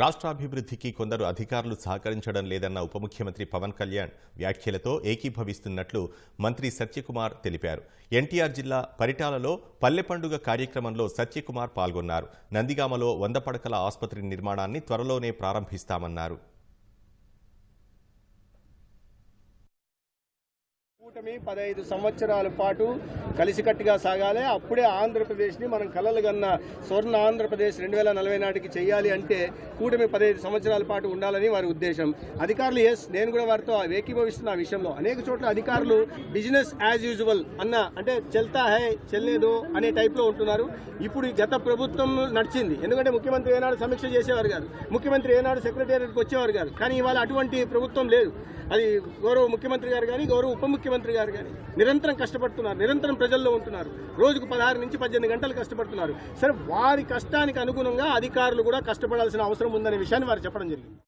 రాష్ట్రాభివృద్ధికి కొందరు అధికారులు సహకరించడం లేదన్న ఉప ముఖ్యమంత్రి పవన్ కళ్యాణ్ వ్యాఖ్యలతో ఏకీభవిస్తున్నట్లు మంత్రి సత్యకుమార్ తెలిపారు. ఎన్టీఆర్ జిల్లా పరిటాలలో పల్లె పండుగ కార్యక్రమంలో సత్యకుమార్ పాల్గొన్నారు. నందిగామలో వంద పడకల ఆసుపత్రి నిర్మాణాన్ని త్వరలోనే ప్రారంభిస్తామన్నారు. కూటమి పదహైదు సంవత్సరాల పాటు కలిసికట్టుగా సాగాలి. అప్పుడే ఆంధ్రప్రదేశ్ని మనం కలలు కన్న స్వర్ణ ఆంధ్రప్రదేశ్ రెండు వేల నలభై నాటికి చేయాలి అంటే కూటమి పదహైదు సంవత్సరాల పాటు ఉండాలని వారి ఉద్దేశం. అధికారులు ఎస్ నేను కూడా వారితో ఏకీభవిస్తున్న ఆ విషయంలో అనేక చోట్ల అధికారులు బిజినెస్ యాజ్ యూజువల్ అన్న అంటే చెల్తా హై చెల్లేదు అనే టైప్లో ఉంటున్నారు. ఇప్పుడు ఈ గత ప్రభుత్వం నడిచింది. ఎందుకంటే ముఖ్యమంత్రి ఏనాడు సమీక్ష చేసేవారు కాదు. ముఖ్యమంత్రి ఏనాడు సెక్రటేరియట్కి వచ్చేవారు కాదు. కానీ ఇవాళ అటువంటి ప్రభుత్వం లేదు. అది గౌరవ ముఖ్యమంత్రి గారు కానీ గౌరవ ఉప ముఖ్యమంత్రి గారు కానీ నిరంతరం కష్టపడుతున్నారు నిరంతరం ప్రజల్లో ఉంటున్నారు. రోజుకు పదహారు నుంచి పద్దెనిమిది గంటలు కష్టపడుతున్నారు. సరే వారి కష్టానికి అనుగుణంగా అధికారులు కూడా కష్టపడాల్సిన అవసరం ఉందనే విషయాన్ని వారు చెప్పడం జరిగింది.